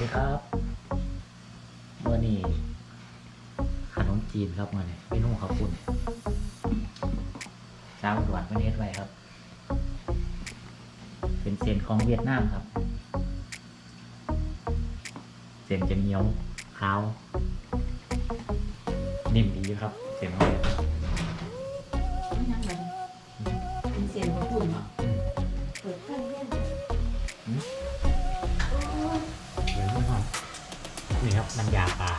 ดีครับเมื่อนี้ขนมจีนครับมื่อนี้เมนูข้าวปุ้นสาวด่วนประเทศไว้ครับ เป็นเส้นของเวียดนามครับ เส้นจะเหนียวขาว นิ่มดีครับ เส้นของเวียดนาม นี่ครับน้ำยาปลา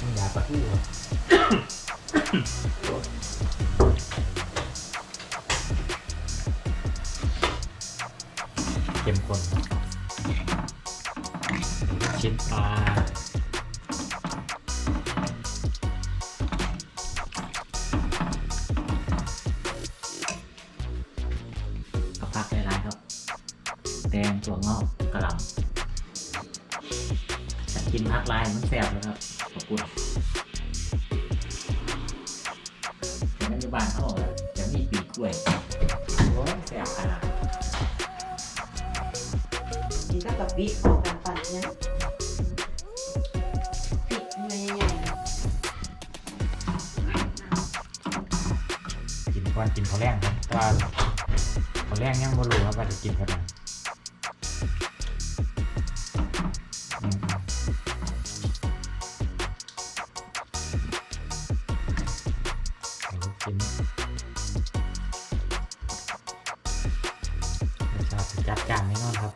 น้ำยาปลาทูครับเข้มข้นชิ้นปลาก็พักหลายๆครับแตงตัวงอกกระหล่ำ กินพักลายมันแสบเลยครับ ขอบคุณแต่ปัจจุบันเขาบอกว่าจะมีปีกล้วยโอ้ยแสบขนาดนี่ก็กับบิ๊กของการปั่นเนี่ยบิ๊กใหญ่กินก่อนกินข้าวแรงครับเพราะว่าข้าวแรงยังบ่รู้ครับว่าจะกินกัน เอาลูกชิ้นราติจัดจ้านแน่นอนครับ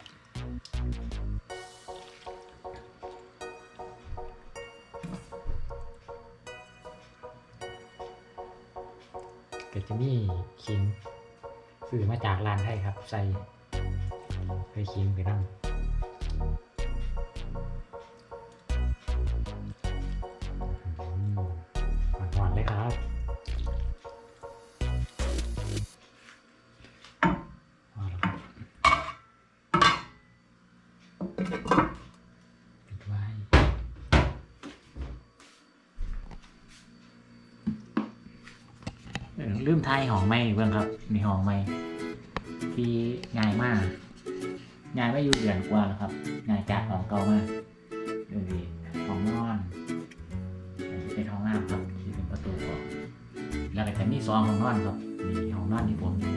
ก็จะมีขิงซื้อมาจากร้านไทยครับ ใส่ใส่ขิงไปนั่ง ลืมทายหองไม่เบิ่งครับมีหองไม่ที่ง่ายมากง่ายไม่อยู่เดือนกว่าแล้วครับง่ายจากของเก่ามากดูดีของนอนอันนี้เป็นห้องน้ำครับที่เป็นประตูออกแล้วก็จะมีซองของนอนครับมีห้องนอนที่ผมอยู่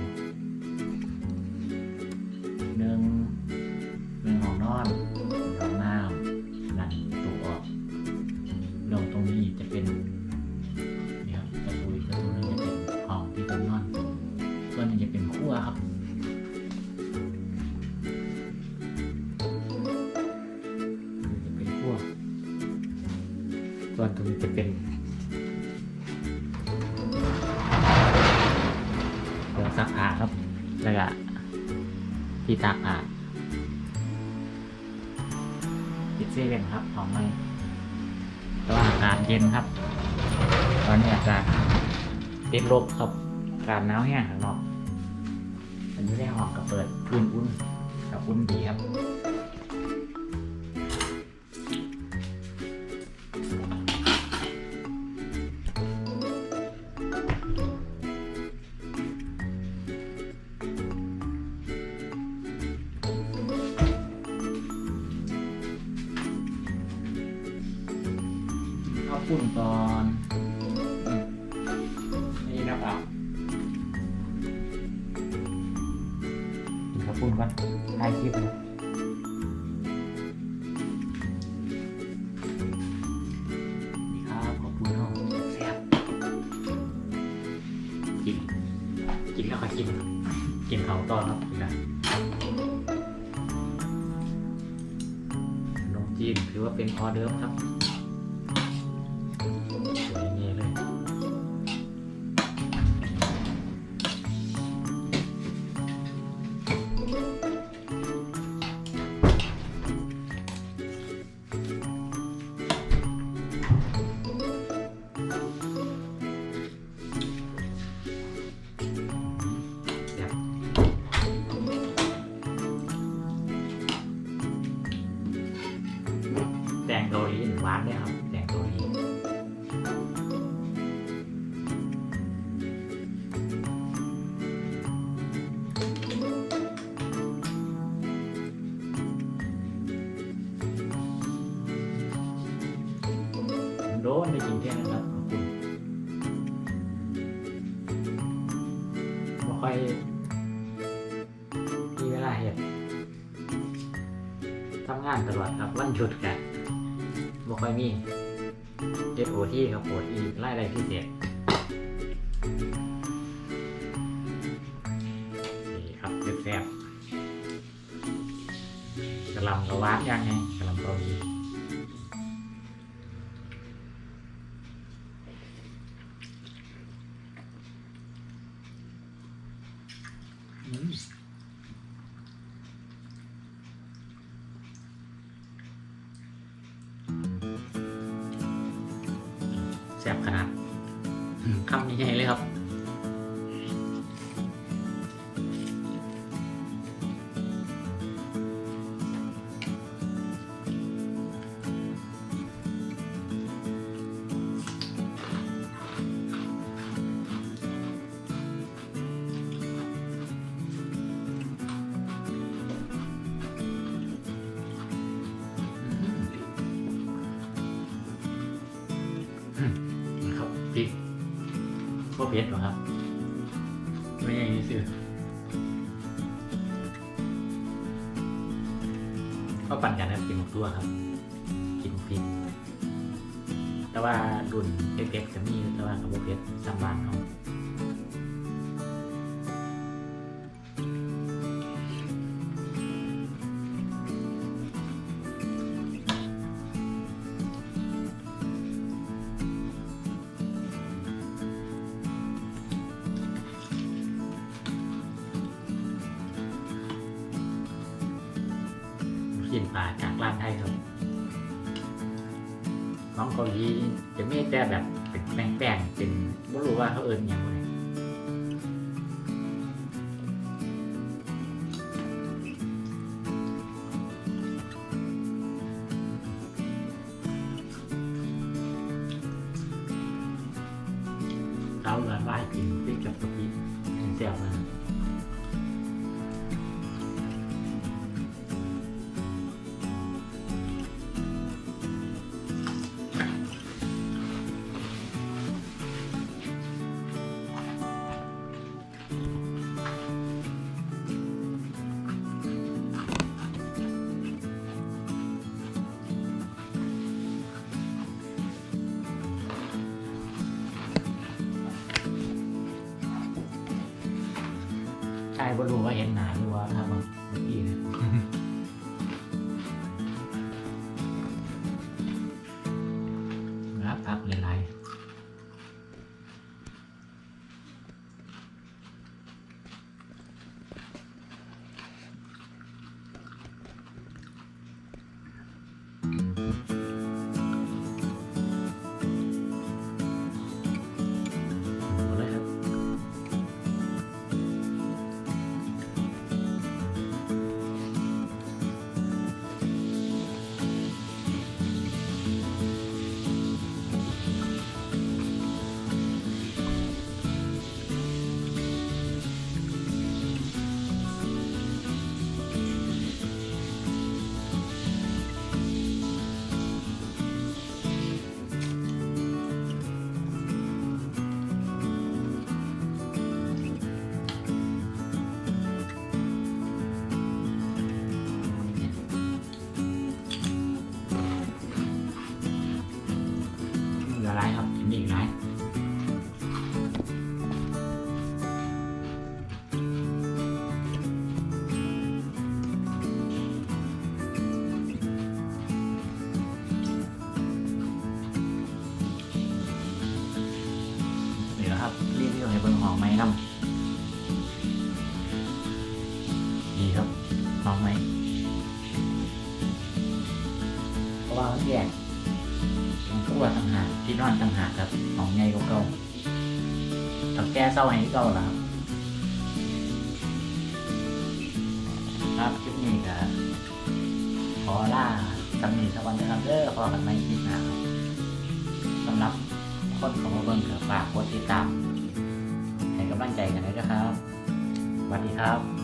ส่วนตรงนี้จะเป็นเครื่องซักผ้าครับ แล้วก็ที่ตากผ้าติดเซเว่นครับห้องไม่แต่ว่าอากาศเย็นครับ ตอนนี้อากาศติดลบครับอากาศหนาวแห้งข้างนอกอันนี้ได้ห้องก็เปิดพื้นอุ่นกับอุ่นดีครับ ข้าวปุ้นก่อนอืมนี่นะครับกินข้าวปุ้นก่อนถ่ายคลิปเลยนี่ครับขอบคุณเนาะแซ่บกิน กินแล้วก็กิน กินเขาวต่อครับกินนะขนมจีนถือว่าเป็นออเดิร์ฟครับ สวยอย่า โดนได้กินเที่ยงนะครับขอบคุณบ่ค่อยมีเวลาเห็ดทำงานตลอดครับวันหยุดกันบ่ค่อยมีเฮ็ดโอที่ครับโอที่ไล่ได้พิเศษนี่ครับแซ่บๆกะลำกระวานย่างไงกะลำกาหลี แซ่บขนาดอืมคำใหญ่ๆเลยครับ พริกพวกเพชรหรอครับ ไม่ใช่นี่สิก็ปั่นกันนะกินหมกตัวครับ กินพริกแต่ว่ารุ่นเล็กๆจะมีแต่ว่ากับอกเพชรสามบานเขา กินปลาจากร้านไทยครับน้องเกาหลีจะไมีแต่แบบเป็นแป้งๆเป็นไม่รู้ว่าเขาเอิญอย่างไรเขาเรือว่าให้กินพริกกับกะปิแซ่บนะใรู้ว่าเห็นหนา ให้เบิ่งห้อมไหมน้ำดีครับห้อมไหมเพราะว่ามันแยกของครัวต่างหากที่นอนต่างหากครับของใหญ่กว่าเก่าถ้าแก้เศร้าให้เก่าแล้วครับคลิปนี้ก็ขอล่าสำนีสักวันนะครับเด้อพอกันไม่คลิปหน้าครับสำหรับคนของเบิ่งกับฝากกดติดตาม กำลังใจกันด้วยนะครับสวัสดีครับ